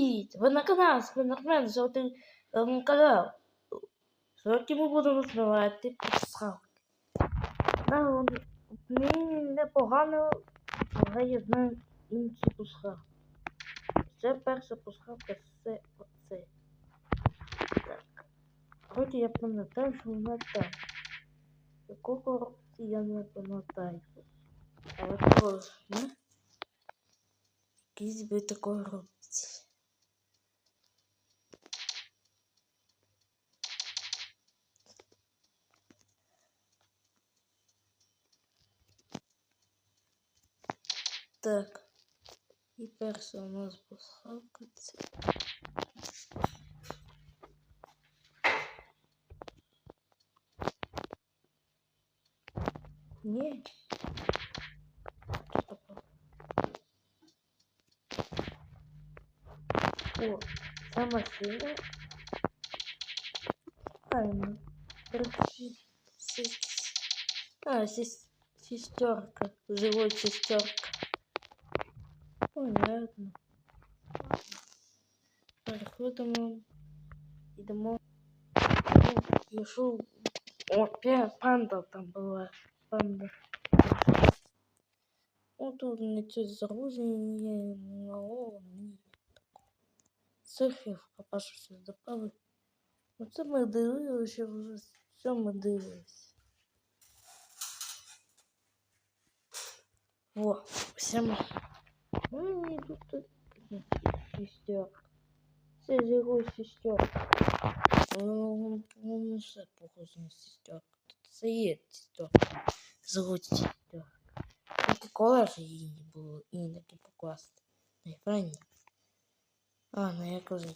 Привіт! Ви на канал Спинермен, золотий ем, канал. Сьогодні ми будемо знімати пасхалки. На мені непогано, я знаю інші пасхалки. Це перша пасхалка, це оце. Так. Вроді я пам'ятаю, що вона так. Яку коробці я не пам'ятаю. Але точно. Якийсь би такої коробці. Так. І перша у нас пасхалка це. Ні. О, це машина. Правильно. А, сес- шестерка. Живой шестерка. Понятно. Переходимо. Йдемо. Ну, Пішов. О, пя- панда там була. Панда. О, тут не це заруження, ну, ні. Серфів, папаша щось допали. Оце ми дивилися, вже все ми дивилися. О, все ми. Ну, і тут шестерка. Це зіро шестерка. Ну, ну, не все похоже на. Тут це є шестерка. Золоті шестерка. Тільки колеж її не було іноді покласти. Найправильно. А, ну я кажу.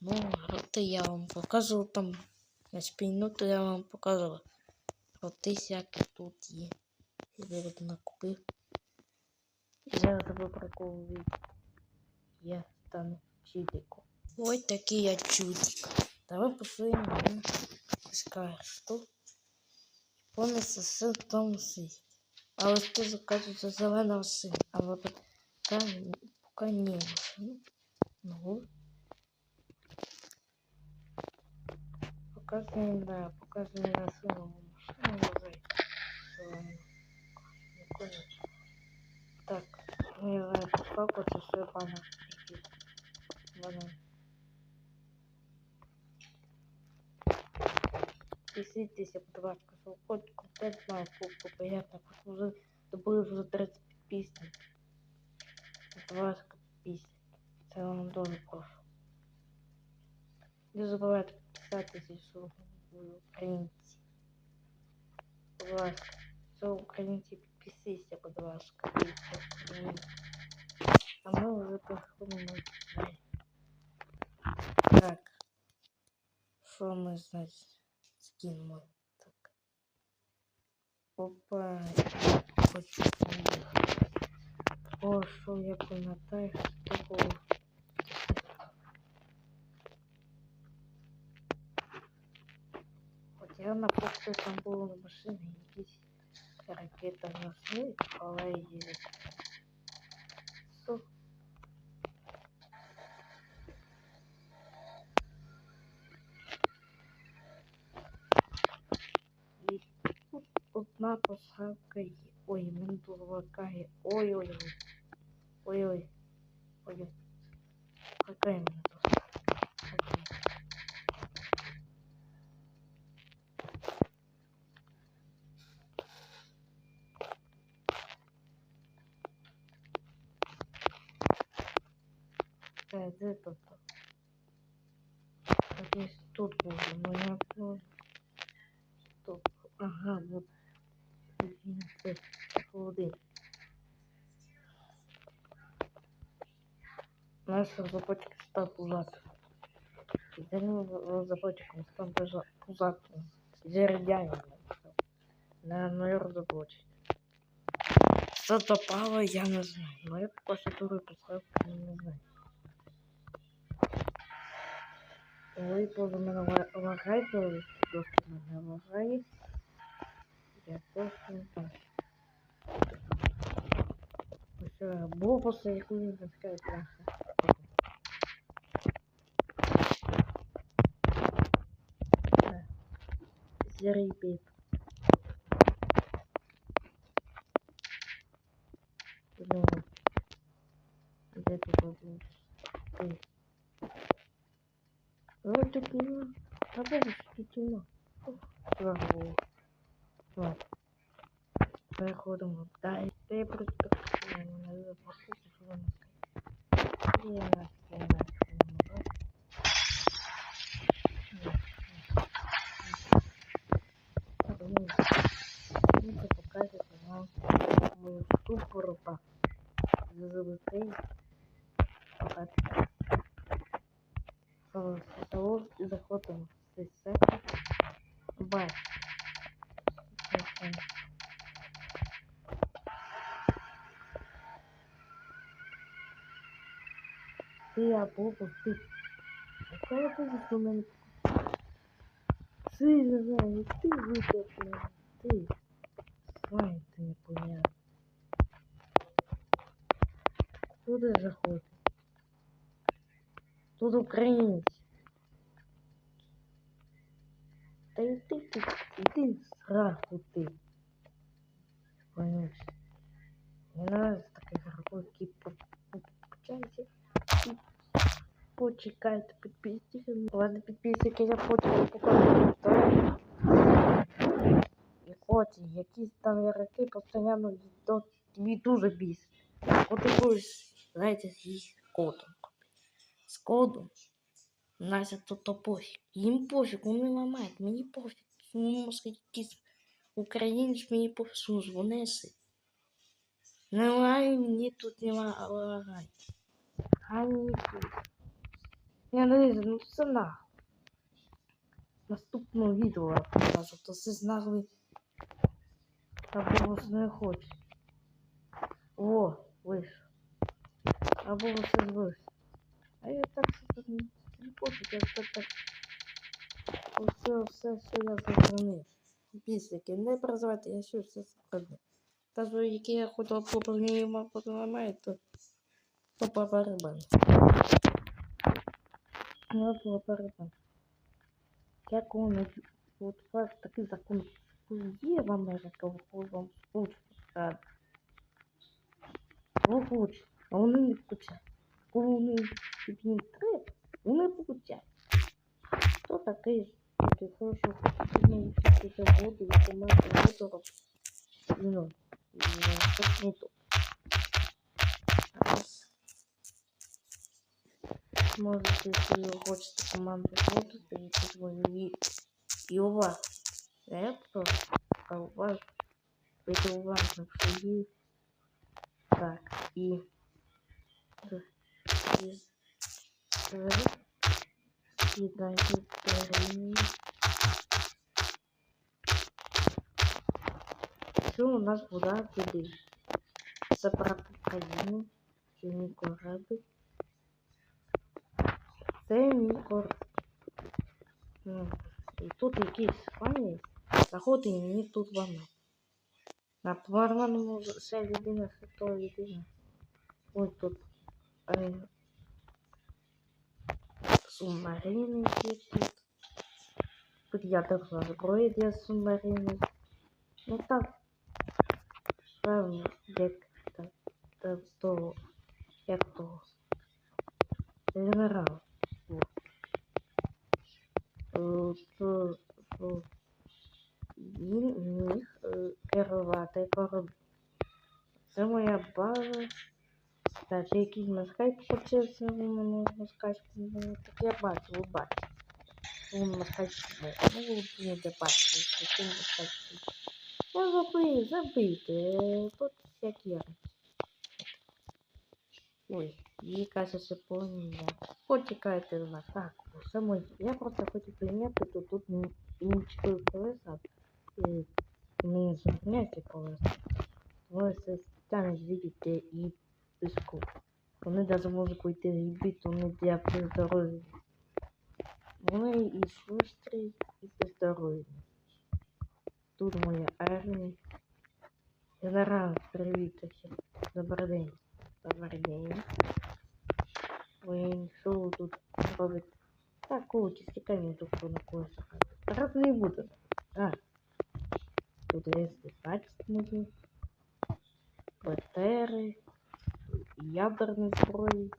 Ну, роти я вам показував там. На спину то я вам показував. Роти всякі тут є. Я накупив. І зараз тебе прикол від. Я стану чудиком. Ось такий я чудик. Давай посмотрим на скажешь, что понесе син в тому світі. Але що закажуть за зеленого сина. Але поки, поки не машину. Ну. Показывай, да, показывай на свою машину уже. Зелену. Не понял. Так, не знаю, как це все банан. Банан. Підписуйтеся, будь ласка, що хоч контент має фото, приємно, бо вже добили вже 30 підписників. Будь ласка, підписуйтесь. Це вам дуже прошу. Не забувайте підписатися, що ви українці. Будь ласка, що українці підписуйся, Ласка. і це українці. А ми вже переходимо далі. Так. Що ми, значить, скинемо? Так. Опа. О, що я пам'ятаю, що було. Хоча на просто там було на машині якісь ракети несли, але її. Су. І тут одна посадка є. Ой, мене тут лакає. Ой-ой-ой. Ой-ой. Ой-ой. Какая мене посадка. Окей Так, де тут? Десь тут було, но я помню. Тут. Ага, вот. Він це холодильник. Наш разработчик стал пузатым. Теперь разработчиком стал даже пузатым. Зердянином. На мою разработчик. Что попало, я не знаю. Но я после туры поставки не знаю. Ой, боже, мене лагає, то просто мене лагає. Я просто не так. Ось бобуса, яку він таскає бляха. Зрібіть. Вот тут темно. Чего? Вот. Переходимо далі. Та я просто не знаю, послухати, що вам сказати. Я не знаю. Ну, це покажете нам мою ступору золотий. Того заходимо в цей сектор. Бачите. Ти або ти. Яка я буду що мене? Ти не знаю, ти витоплений. Ти. Слайд ти непонятно. Туди заходь. Тут українець. Та йди ти, іди зразу ти. Понимаешь? Не надо таких рукой почайте. Почекайте, підписчики. Ладно, підписчики, я потім покажу. І потім, якісь там яраки постійно від, від дуже бісить. От ти будеш, знаєте, кодом. З кодом. Настя тут то пофіг. Їм пофіг, вони ламають, мені пофіг. Ну, може, якийсь українець мені пофіг, що дзвонися. Не лагай, мені тут не лагай. Ані тут. Я не знаю, ну це. Наступного відео я покажу, то це знали. Або вас не хоче. О, вийшов. Або вас не вийшов. А я так що не пофіг, я так так. Оце все, все я сохранив. Післяки, не переживайте, я ще все сохранив. Та які я хотіла поповнювати, потім ламаю, то, то по барабану. Ну, по барабану. Як он, от вас такий закон є в Америці, ви вам спочатку. Ви хочете, а вони не включають. Коли вони їм треба, вони получають. Хто такий? Ти хорошо ну, вчитися воду і команду воду робити. Ну, це круто. Можете, якщо ви хочете команду воду, перейти свою і, і у вас репто, а у вас будьте уважно, що є так, і і і дайте перейти. Що у нас вода туди? Прапор України, це мій корабль. Це мій корабль. І тут якийсь фані заходить і мені тут вона. На планованому ще людина, то людина. Ось тут е, субмарини є тут. Тут ядерна зброя для субмарини. Ну так, певно, як так, так, то, як то, генерал. Е, він міг е, керувати кораблем. Це моя база. Так, якийсь москаль почався, він москальський, так я бачу, ви бачите. Він москальський, ну ви будете бачити, що він москальський. Я забив, забийте, е, тут всякі речі. Ой, їй кажеться повні. Почекайте до нас. Так, все моє. Я просто хочу прийняти, то тут інші колеса. І не зупиняйте колеса. Ви все стануть, видите, і піску. Вони даже можуть пойти грібі, то не для здоров'я. Вони і шустрі, і здоров'я. Тут моя армія. Генерал, привіт усім. Добрий день. Добрий день. Ви що тут робите? Так, коучі, стікай мені тут на колесах. Зараз не буду. Так. Тут 220 модів. ПТРи. Ядерні зброї.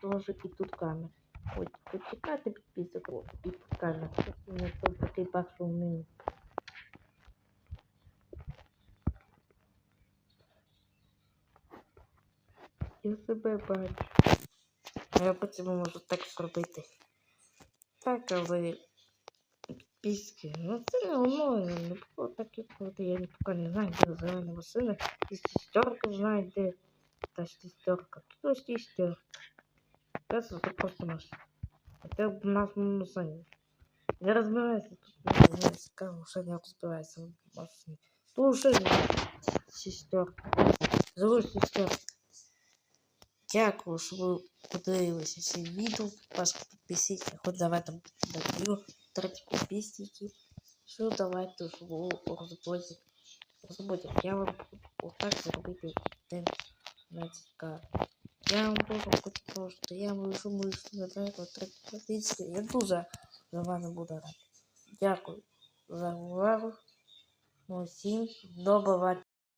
Тоже і тут камери. Ой, почекайте підписок. О, І тут камера. У мене тут такий перший меню. Я себе бачу. А я потім можу так зробити. Так, але піски. Ну це не воно, не було так, як коли я поки не знаю, де зелені машини. І шістерка знає, де та шістерка. Хто шістерка? Це це просто машина. Це в нас машині. Не розбирайся тут, не знаю, цікаво, що не розбирайся в машині. Тут вже шістерка. Зову шістерка. Дякую, що ви подивилися це відео. Вас підписіться, хоч давайте даю Третій підписники. Що давайте свого розбозі. Розбозі, я вам буду отак зробити день на цікаві. Я вам дуже хочу просто, я вийшов мою на третій підписки. Я дуже за вами буду радий. Дякую за увагу. Ну, всім до побачення.